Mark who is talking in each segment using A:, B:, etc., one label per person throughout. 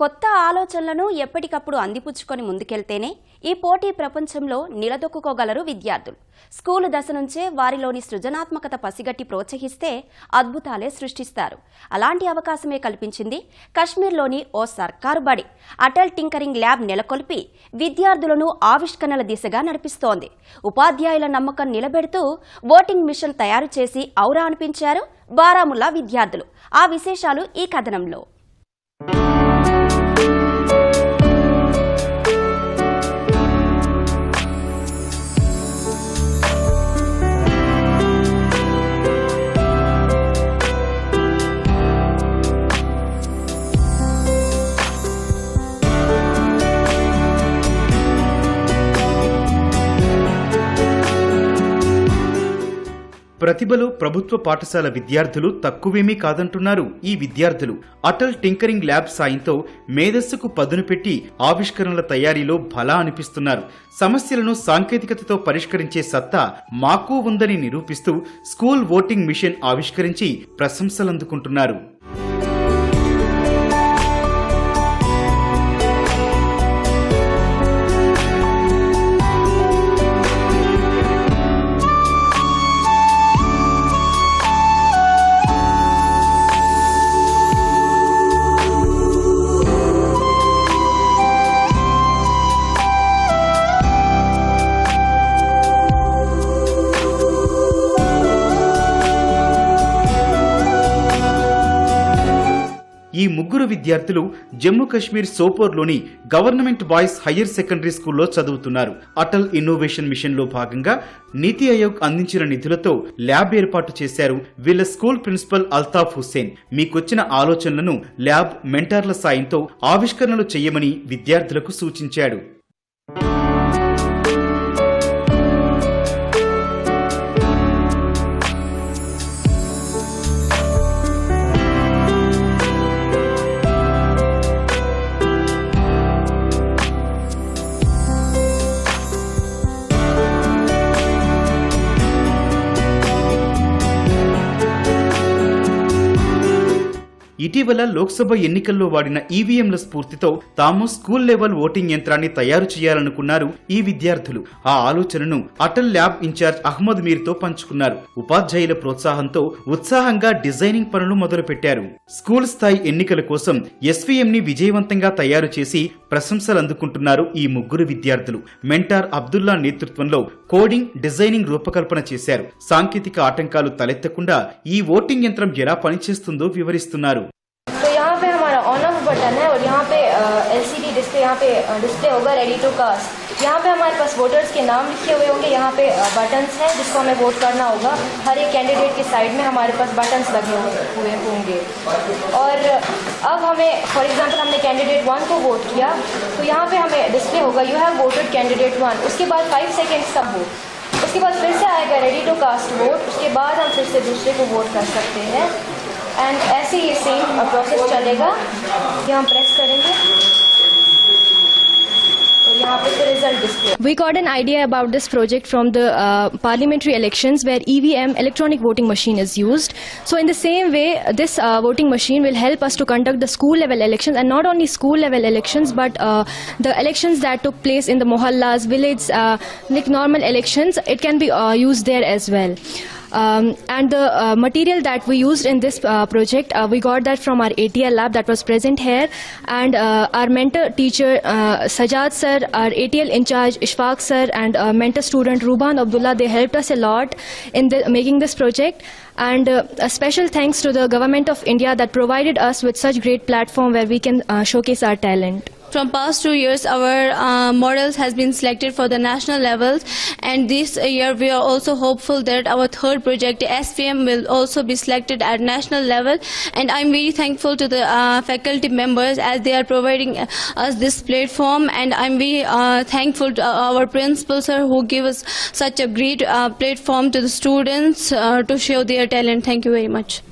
A: కొత్త ఆలోచనలను ఎప్పటికప్పుడు అందిపుచ్చుకొని ముందుకెళ్తేనే ఈ పోటీ ప్రపంచంలో నిలదొక్కుకోగలరు విద్యార్థులు. స్కూలు దశ నుంచే వారిలోని సృజనాత్మకత పసిగట్టి ప్రోత్సహిస్తే అద్భుతాలే సృష్టిస్తారు. అలాంటి అవకాశమే కల్పించింది కశ్మీర్లోని ఓ సర్కారు బడి. అటల్ టింకరింగ్ ల్యాబ్ నెలకొల్పి విద్యార్థులను ఆవిష్కరణల దిశగా నడిపిస్తోంది. ఉపాధ్యాయుల నమ్మకం నిలబెడుతూ ఓటింగ్ మిషన్ తయారు చేసి ఔరా అనిపించారు బారాముల్లా విద్యార్థులు. ఆ విశేషాలు ఈ కథనంలో.
B: ప్రతిభలో ప్రభుత్వ పాఠశాల విద్యార్థులు తక్కువేమీ కాదంటున్నారు ఈ విద్యార్థులు. అటల్ టింకరింగ్ ల్యాబ్ సాయంతో మేధస్సుకు పదును పెట్టి ఆవిష్కరణల తయారీలో భలా అనిపిస్తున్నారు. సమస్యలను సాంకేతికతతో పరిష్కరించే సత్తా మాకు ఉందని నిరూపిస్తూ స్కూల్ ఓటింగ్ మిషన్ ఆవిష్కరించి ప్రశంసలందుకుంటున్నారు. ఈ ముగ్గురు విద్యార్థులు జమ్మూ కాశ్మీర్ సోపోర్లోని గవర్నమెంట్ బాయ్స్ హయ్యర్ సెకండరీ స్కూల్లో చదువుతున్నారు. అటల్ ఇన్నోవేషన్ మిషన్లో భాగంగా నీతి ఆయోగ్ అందించిన నిధులతో ల్యాబ్ ఏర్పాటు చేశారు వీళ్ళ స్కూల్ ప్రిన్సిపల్ అల్తాఫ్ హుస్సేన్. మీకొచ్చిన ఆలోచనలను ల్యాబ్ మెంటార్ల సాయంతో ఆవిష్కరణలు చేయమని విద్యార్థులకు సూచించాడు. ఇటీవల లోక్సభ ఎన్నికల్లో వాడిన ఈవీఎంల స్ఫూర్తితో తాము స్కూల్ లెవెల్ ఓటింగ్ యంత్రాన్ని తయారు చేయాలనుకున్నారు ఈ విద్యార్థులు. ఆ ఆలోచనను అటల్ ల్యాబ్ ఇన్ఛార్జ్ అహ్మద్ మీర్తో పంచుకున్నారు. ఉపాధ్యాయుల ప్రోత్సాహంతో ఉత్సాహంగా డిజైనింగ్ పనులు మొదలుపెట్టారు. స్కూల్ స్థాయి ఎన్నికల కోసం ఎస్వీఎం ని విజయవంతంగా తయారు చేసి ప్రశంసలు అందుకుంటున్నారు ఈ ముగ్గురు విద్యార్థులు. మెంటార్ అబ్దుల్లా నేతృత్వంలో కోడింగ్ డిజైనింగ్ రూపకల్పన చేశారు. సాంకేతిక ఆటంకాలు తలెత్తకుండా ఈ ఓటింగ్ యంత్రం ఎలా పనిచేస్తుందో వివరిస్తున్నారు.
C: यहाँ पे डिस्प्ले होगा रेडी टू कास्ट यहाँ पे हमारे पास वोटर्स के नाम लिखे हुए होंगे। यहाँ पे बटन्स हैं जिसको हमें वोट करना होगा। हर एक कैंडिडेट के साइड में हमारे पास बटन्स लगे हुए होंगे। और, अब हमें फॉर एग्जांपल हमने कैंडिडेट वन को वोट किया। तो यहाँ पे हमें डिस्प्ले होगा you have voted candidate one उसके बाद फाइव सेकेंड्स का वोट उसके बाद फिर से आएगा रेडी टू कास्ट वोट उसके बाद हम फिर से दूसरे को वोट कर सकते हैं। एंड ऐसे ही सेम प्रोसेस चलेगा। कि हम प्रेस करेंगे।
D: We got an idea about this project from the uh, parliamentary elections where EVM, electronic voting machine, is used. So, in the same way, this uh, voting machine will help us to conduct the school level elections and not only school level elections but uh, the elections that took place in the mohallas, villages, uh, like normal elections, it can be uh, used there as well. Um, and the uh, material that we used in this uh, project, uh, we got that from our ATL lab that was present here, and our mentor teacher Sajad sir, our ATL in charge Ishfaq sir, and mentor student Ruban Abdullah, they helped us a lot in the, making this project. And a special thanks to the government of India that provided us with such great platform where we can showcase our talent.
E: From past two years, our uh, models has been selected for the national levels, and this year we are also hopeful that our third project SVM will also be selected at national level. And I'm very thankful to the uh, faculty members as they are providing uh, us this platform, and I'm very uh, thankful to our principal sir who give us such a great uh, platform to the students uh, to show their talent. Thank you very much.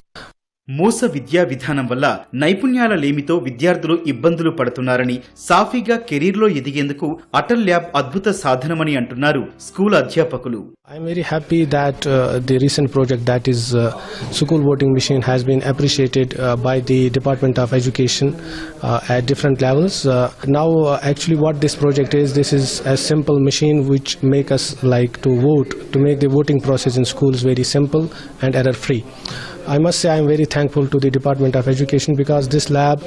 B: మోస విద్యా విధానం వల్ల నైపుణ్యాల లేమితో విద్యార్థులు ఇబ్బందులు పడుతున్నారని సాఫీగా కెరీర్లో ఎదిగేందుకు అటల్ ల్యాబ్ అద్భుత సాధనమని అంటున్నారు స్కూల్ అధ్యాపకులు.
F: I'm very happy that the recent project that is school voting machine has been appreciated by the department of education different levels now actually what this project is this is simple machine which make us like to vote to make the voting process in schools very simple and uh free I must say I'm very thankful to the Department of Education because this lab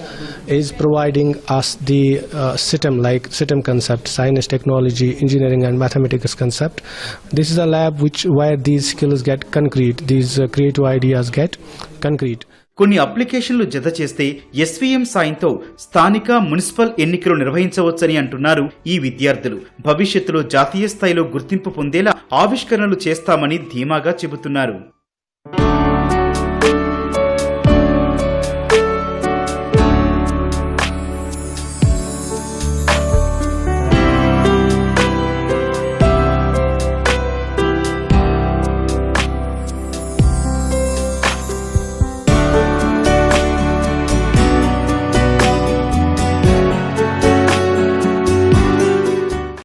F: is providing us the uh, SITM, like SITM concept, science, technology, engineering and mathematics concept. This is a lab which where these skills get concrete, these uh, creative ideas get concrete.
B: కొన్ని అప్లికేషన్లు జత చేస్తే SVM సాయంతో స్థానిక municipal ఎన్నికలు నిర్వహించవచ్చని అంటున్నారు ఈ విద్యార్థులు భవిష్యత్తులో జాతీయ స్థాయిలో గుర్తింపు పొందేలా ఆవిష్కరణలు చేస్తామని ధీమాగా చెబుతున్నారు